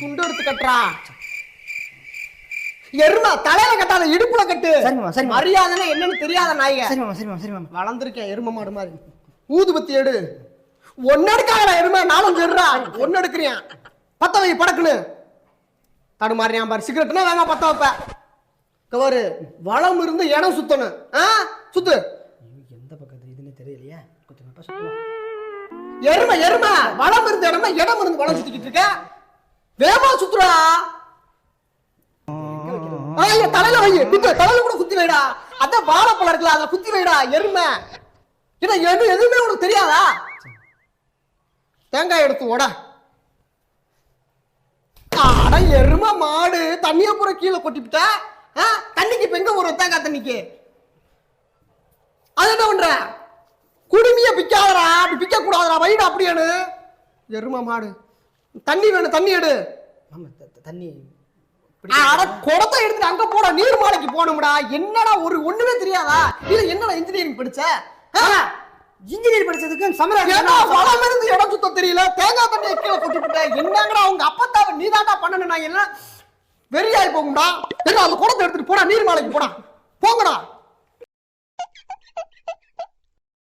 துண்டு எடுத்து கட்டுறா. எருமா தலையில கட்டாத இடுப்புல கட்டு. சரி மாமா, சரி மாமா. மரியாதைன்னா என்னன்னு தெரியாத நாய்க சரி மாமா சரி மாமா சரி மாமா. வளர்ந்துருக்கேன் எரும மாடு மாதிரி. ஊதுபத்தி எடு. ஒன்னு எடுக்காதடா எருமை நானும் சொல்றா ஒன்னு எடுக்கிறியான் பத்த வை படக்குன்னு. தடுமாறியான் பாரு. சிகரெட்னா வேங்க பத்த வைப்ப. கவரு வளம் இருந்து இடம் சுத்தணும். ஆ சுத்து. எந்த பக்கத்துல இதுன்னு தெரியலையே. கொஞ்சம் எருமை எருமை. வளம் இருந்த இடமா இடம் இருந்து வளம் சுத்திக்கிட்டு இருக்க. வேகமா சுத்துறா. ஐயா தலையில வை குத்து தலையில கூட குத்தி வைடா. அதான் வாழைப்பழம் இருக்குல்ல அதை குத்தி வைடா எருமை. என்ன எது எதுவுமே உனக்கு தெரியாதா? தேங்காய் எடுத்து ஓட. அட எருமை மாடு. தண்ணிய பூரா கீழே கொட்டிவிட்டா ஆ? தண்ணிக்கு இப்போ எங்கே ஒரு தேங்காய் தண்ணிக்கு? அது என்ன பண்ற? குடுமிய பிக்காதரா அப்படி பிக்க கூடாதரா வைடா அப்படியானு எருமை மாடு. தண்ணி வேணும் தண்ணி எடு. மாமா த- த- தண்ணி அட குடத்தை எடுத்துட்டு அங்க போட நீர் மாலைக்கு போகணும்டா. என்னடா ஒரு ஒண்ணுமே தெரியாதா? இல்ல என்னடா இன்ஜினியரிங் படிச்ச? இன்ஜினியர் படிச்சதுக்கு சமரா வளம் இருந்து இடம் தெரியல? தேங்காய் தண்ணியை கீழே கொட்டிவிட்ட என்னங்கடா உங்க அப்பத்தாவை நீதாண்டா பண்ணணும். நான் என்ன வெறியாய் போகும்டா. என்ன அந்த குடத்தை எடுத்துட்டு போடா நீர் மாலைக்கு போடா. போங்கடா.